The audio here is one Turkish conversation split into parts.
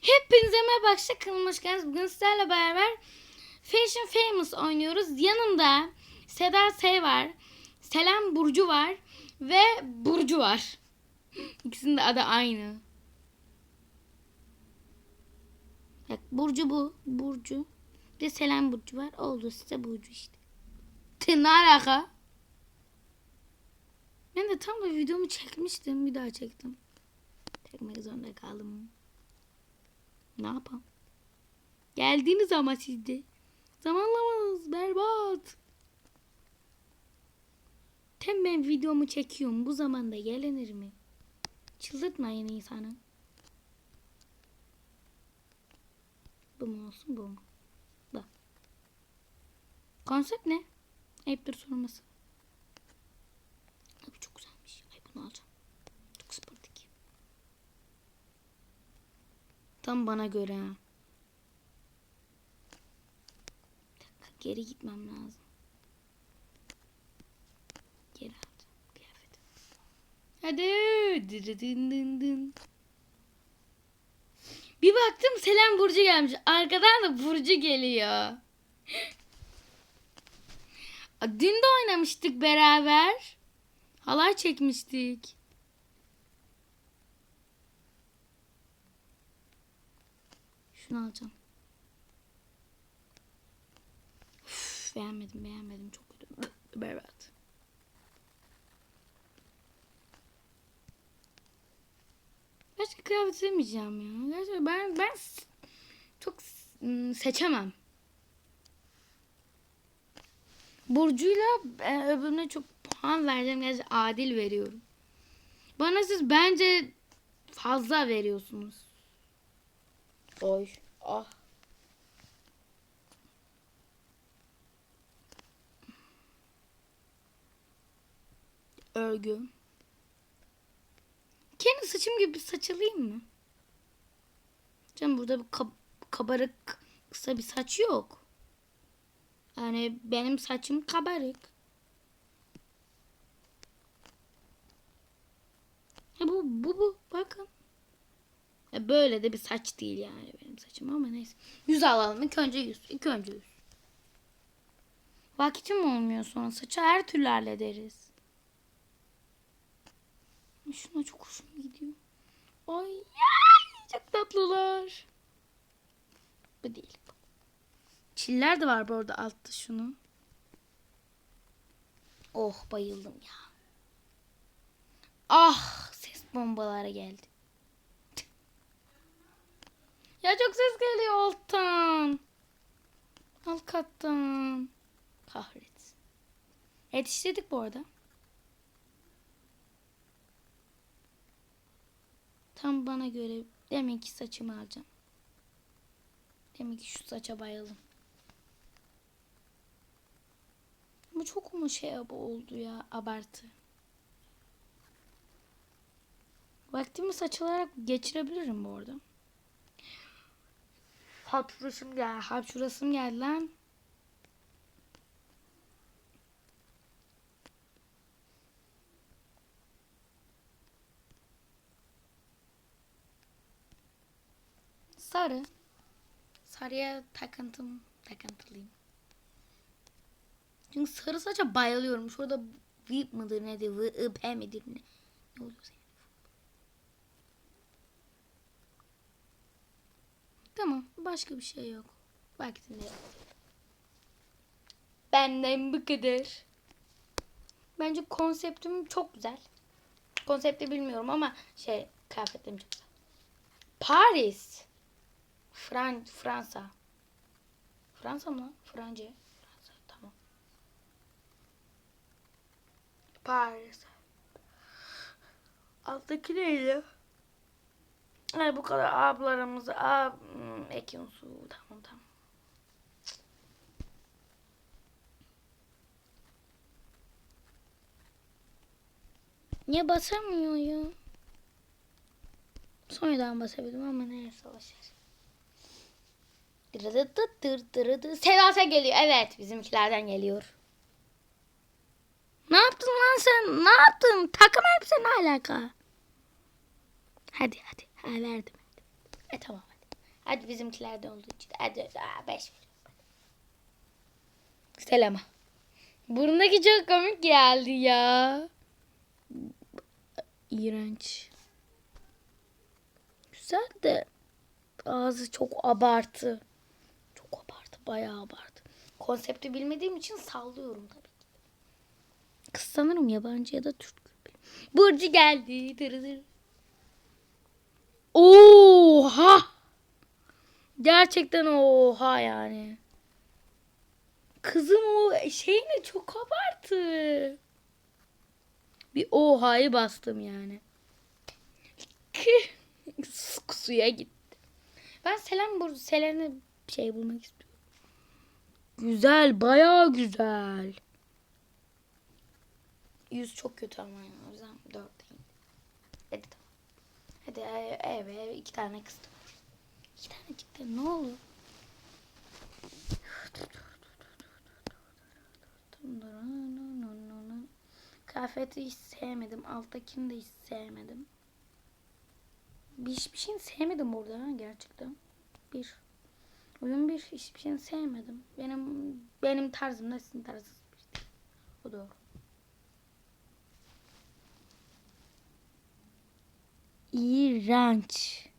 Hepinize merhaba arkadaşlar geldiniz. Bugün sizlerle beraber Fashion Famous oynuyoruz. Yanımda Seda S var. Selam Burcu var. Ve Burcu var. İkisinin de adı aynı. Bak Burcu bu. Burcu. Bir de Selam Burcu var. Oldu size Burcu işte. Ne alaka? Ben de tam da videomu çekmiştim. Bir daha çektim. Çekmek zorunda kaldım. Ne yapalım? Geldiniz ama siz de. Zamanlamanız berbat. Tem ben videomu çekiyorum. Bu zamanda gelinir mi? Çıldırtmayın insanı. Bu mu olsun bu mu? Bak. Konsept ne? Ayıptır sorması. Abi çok güzelmiş. Ay bunu alacağım. Çok sportik. Tam bana göre dakika, geri gitmem lazım. Geri alacağım kıyafeti. Hadi. Dırıdın dın dın. Bir baktım Selam Burcu gelmiş. Arkadan da Burcu geliyor. Dün de oynamıştık beraber. Halay çekmiştik. Şunu alacağım. Üf, beğenmedim beğenmedim çok kötü. Berbat. Başka kıyafet sevmeyeceğim ya. Gerçekten ben ben çok ım, seçemem. Burcu'yla e, öbürüne çok puan vereceğim. Gerçekten adil veriyorum. Bana siz bence fazla veriyorsunuz. Oy. Ah. Örgü. Kendi saçım gibi bir saç alayım mı? Canım burada bir kab- kabarık kısa bir saç yok. Yani benim saçım kabarık. Ha bu bu bu bakın. Ya böyle de bir saç değil yani benim saçım ama neyse. Yüz alalım. İlk önce yüz. İlk önce yüz. Vakitim olmuyor sonra. Saçı her türlü hallederiz. Şuna çok hoşuma gidiyor. Ay ay, çok tatlılar. Bu değil. Çiller de var bu arada altta şunu. Oh bayıldım ya. Ah ses bombaları geldi. Ya çok ses geliyor alttan. Alt kattan. Kahretsin. Yetiştirdik bu arada. Tam bana göre demek ki saçımı alacağım. Demek ki şu saça bayıldım. Ama çok mu şey oldu ya abartı. Vaktimi saç olarak geçirebilirim bu arada. Hapşurasım geldi. Hapşurasım geldi lan. Sarı. Sarıya takıntım, takıntılıyım. Çünkü sarı saça bayılıyorum. Şurada VIP mıdır nedir, VIP midir ne? Ne oluyor senin? Tamam, başka bir şey yok. Vaktinde yok. Benden bu kadar. Bence konseptim çok güzel. Konsepti bilmiyorum ama şey kıyafetlerim çok güzel. Paris. Fran Fransa. Fransa mı? Fransa. Fransa tamam. Paris. Alttaki neydi? Ay bu kadar ablarımız ab hmm, Ekin su tamam tamam. Niye basamıyor ya? Sonradan basabildim ama dır dırıdı. Sedasa geliyor. Evet bizimkilerden geliyor. Ne yaptın lan sen? Ne yaptın? Takım elbise ne alaka? Hadi hadi. Ha verdim. E tamam hadi. Hadi bizimkiler de olduğu için. Hadi aa, beş. Selama. Burundaki çok komik geldi ya. İğrenç. Güzel de ağzı çok abartı. Çok abartı, bayağı abartı. Konsepti bilmediğim için sallıyorum tabii ki. Kız sanırım yabancı ya da Türk. Burcu geldi. Dırı dırı. Oha! Gerçekten oha yani. Kızım o şey ne çok abartı. Bir oha'yı bastım yani. Su- Suya gitti. Ben Selen Burcu, Selen'e şey bulmak istiyorum. Güzel, bayağı güzel. Yüz çok kötü ama ya. O yüzden dört değil. Hadi tamam. Hadi ev ev iki tane kıstım. İki tane çıktı ne olur. Kıyafeti hiç sevmedim. Alttakini de hiç sevmedim. Bir hiçbir şeyini sevmedim burada ha, gerçekten. Bir. Oyun bir hiçbir şeyini sevmedim. Benim benim tarzım da sizin tarzınız bir değil. O doğru. İğrenç.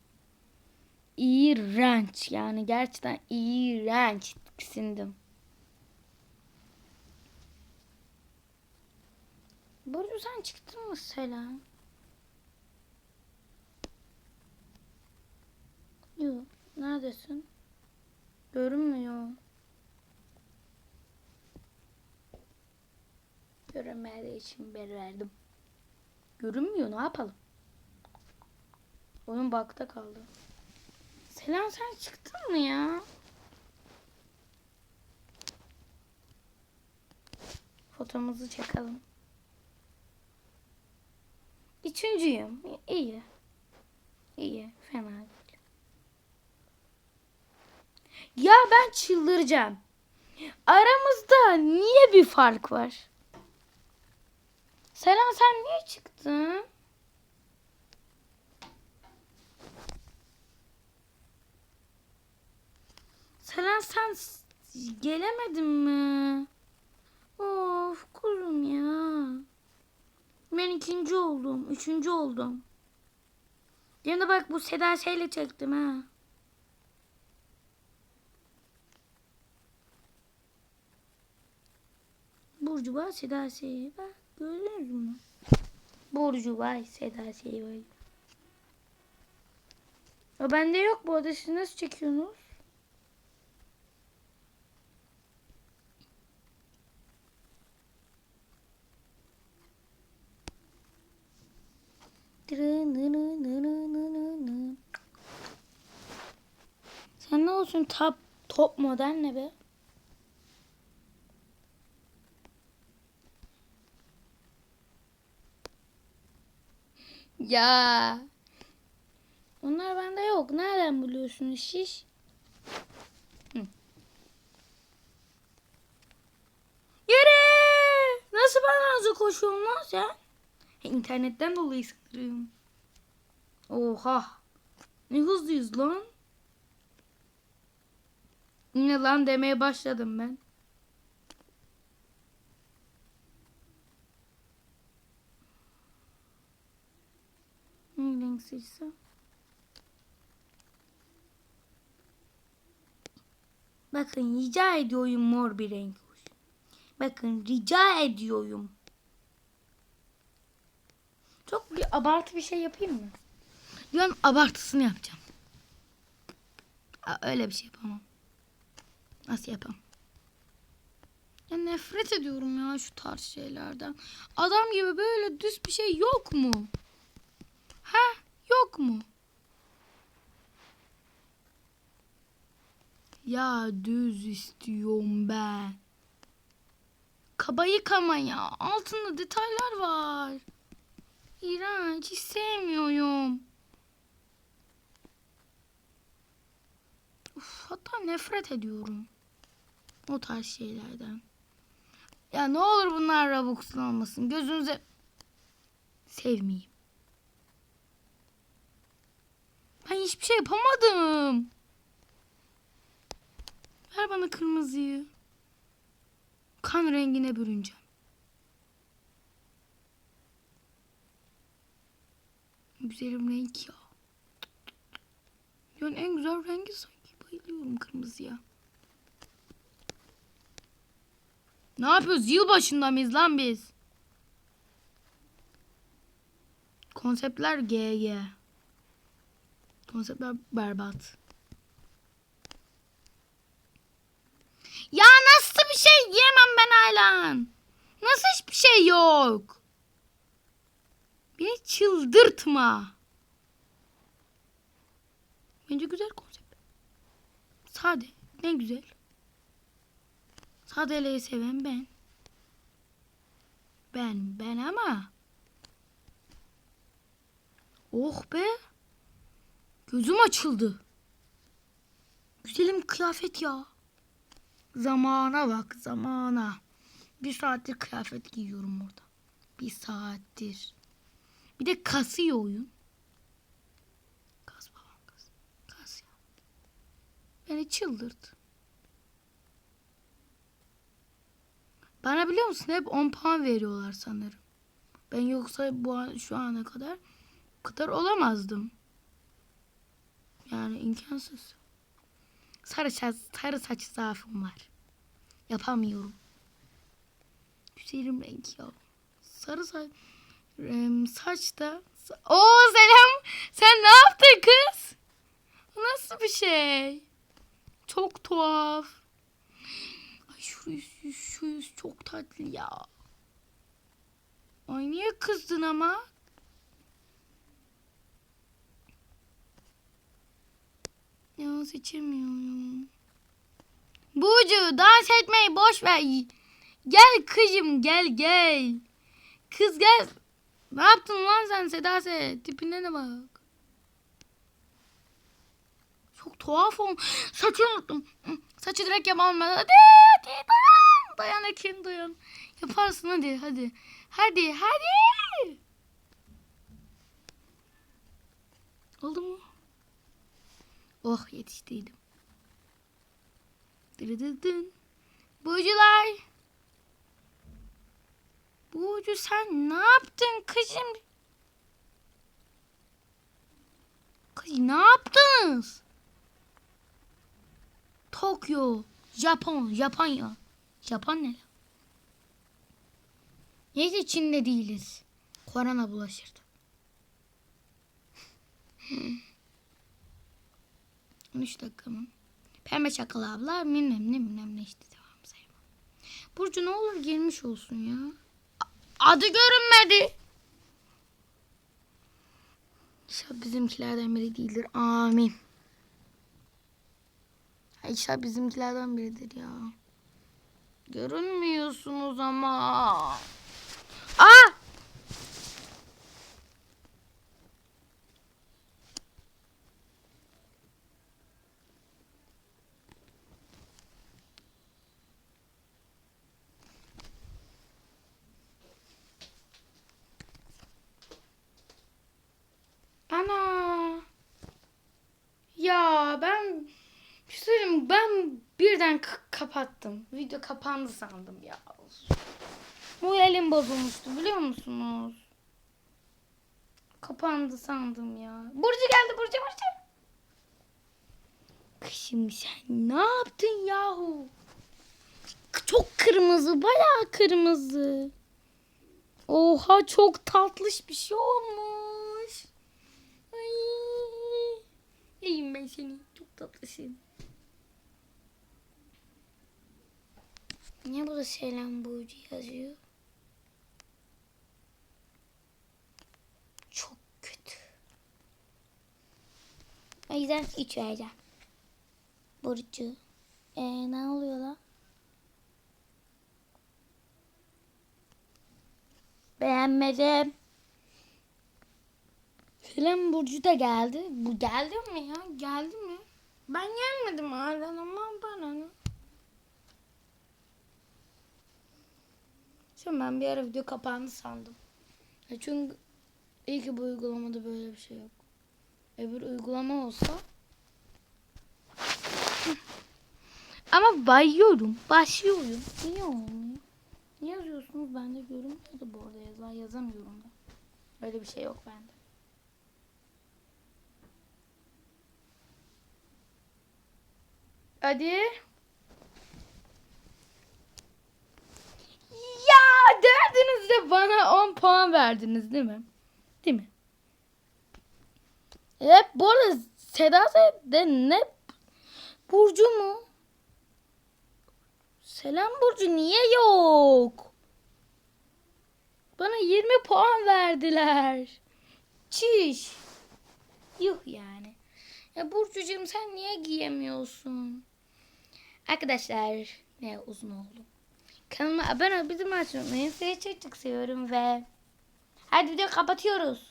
İğrenç. Yani gerçekten iğrenç. Tiksindim. Burcu sen çıktın mı Selam? Yok. Neredesin? Görünmüyor. Görünmediği için bir verdim. Görünmüyor ne yapalım? Oyun bakta kaldı. Selam sen çıktın mı ya? Fotomuzu çekelim. Üçüncüyüm. İyi. İyi. Fena değil. Ya ben çıldıracağım. Aramızda niye bir fark var? Selam sen niye çıktın? Selen sen gelemedin mi? Of kurum ya. Ben ikinci oldum. Üçüncü oldum. Şimdi bak bu Seda şeyle çektim ha. Burcu var Seda şeyi bak. Gördünüz mü? Burcu var Seda şeyi var. O bende yok bu arada siz nasıl çekiyorsunuz? Sen ne olsun top top model ne be? Ya. Onlar bende yok. Nereden buluyorsunuz şiş? Hı. Yürü! Nasıl bana hızlı koşuyorsun lan sen? İnternetten dolayı sanırım. Oha. Ne hızlıyız lan. Yine lan demeye başladım ben. Ne renk seçsem? Bakın rica ediyorum mor bir renk olsun. Bakın rica ediyorum. Çok bir abartı bir şey yapayım mı? Diyorum abartısını yapacağım. Aa, öyle bir şey yapamam. Nasıl yapamam? Ya nefret ediyorum ya şu tarz şeylerden. Adam gibi böyle düz bir şey yok mu? Ha? Yok mu? Ya düz istiyorum ben. Kaba yıkama ya. Altında detaylar var. İğrenç. Hiç sevmiyorum. Hatta nefret ediyorum. O tarz şeylerden. Ya ne olur bunlar Robux'un olmasın. Gözünüze sevmeyeyim. Ben hiçbir şey yapamadım. Ver bana kırmızıyı. Kan rengine bürüneceğim. Güzelim renk ya. Yani en güzel rengi sanki. Bayılıyorum kırmızıya. Ne yapıyoruz? Yılbaşında mıyız lan biz? Konseptler GG. Konseptler berbat. Ya nasıl bir şey yiyemem ben Aylan? Nasıl hiçbir şey yok? Beni çıldırtma. Bence güzel konsept. Sade. Ne güzel. Sadeliği seven ben. Ben, ben ama. Oh be. Gözüm açıldı. Güzelim kıyafet ya. Zamana bak zamana. Bir saattir kıyafet giyiyorum orada. Bir saattir. Bir de kasıyor oyun. Beni çıldırdı. Bana biliyor musun hep 10 puan veriyorlar sanırım. Ben yoksa bu an- şu ana kadar bu kadar olamazdım. Yani imkansız. Sarı saç, sarı saç zaafım var. Yapamıyorum. Güzelim renk ya. Sarı saç saç da Oo selam. Sen ne yaptın kız? Nasıl bir şey? Çok tuhaf. Ay şu yüz, şu yüz çok tatlı ya. Ay niye kızdın ama? Ya seçemiyorum. Burcu dans etmeyi boş ver. Gel kızım gel gel. Kız gel. Ne yaptın lan sen Seda Se? Tipine ne bak. Çok tuhaf ol. Saçı unuttum. Saçı direkt yapalım. Hadi hadi dayan. Dayan Ekin dayan. Yaparsın hadi hadi. Hadi hadi. Oldu mu? Oh yetiştiydim. Dırıdıdın. Burcular. Burcu sen ne yaptın kızım? Kız ne yaptınız? Tokyo, Japon, Japonya. Japon ne? Neyse Çin'de değiliz. Korona bulaşırdı. 13 dakika mı? Pembe çakal abla bilmem ne bilmem ne işte devam sayma. Burcu ne olur girmiş olsun ya. Adı görünmedi. İnşallah bizimkilerden biri değildir. Amin. İnşallah bizimkilerden biridir ya. Görünmüyorsunuz ama. Aa! Ana. Ya ben bir şey söyleyeyim mi? ben birden k- kapattım. Video kapandı sandım ya. Moralim bozulmuştu biliyor musunuz? Kapandı sandım ya. Burcu geldi Burcu Burcu. Kışım sen ne yaptın yahu? Çok kırmızı bayağı kırmızı. Oha çok tatlış bir şey olmuş. Ay. Yiyeyim ben seni. Çok tatlısın. Niye burada selam Burcu yazıyor? Çok kötü. O yüzden hiç vereceğim. Burcu. Ee, ne oluyor lan? Beğenmedim. Selam Burcu da geldi. Bu geldi mi ya? Geldi mi? Ben gelmedim hala ama bana ne? Şimdi ben bir ara video kapandı sandım. Çünkü iyi ki bu uygulamada böyle bir şey yok. Öbür uygulama olsa Ama bayıyorum. Başlıyorum. Niye olmuyor? Ne yazıyorsunuz? Ben de görünmüyordu bu arada yazar. Yazamıyorum da. Öyle bir şey yok bende. Hadi. Ya derdiniz de bana 10 puan verdiniz değil mi? Değil mi? Evet bu arada Seda de ne? Burcu mu? Selam Burcu niye yok? Bana 20 puan verdiler. Çiş. Yuh yani. Ya Burcucuğum sen niye giyemiyorsun? Arkadaşlar ne uzun oldu. Kanalıma abone olup bizim açmayı. Sizi çok çok seviyorum ve hadi video kapatıyoruz.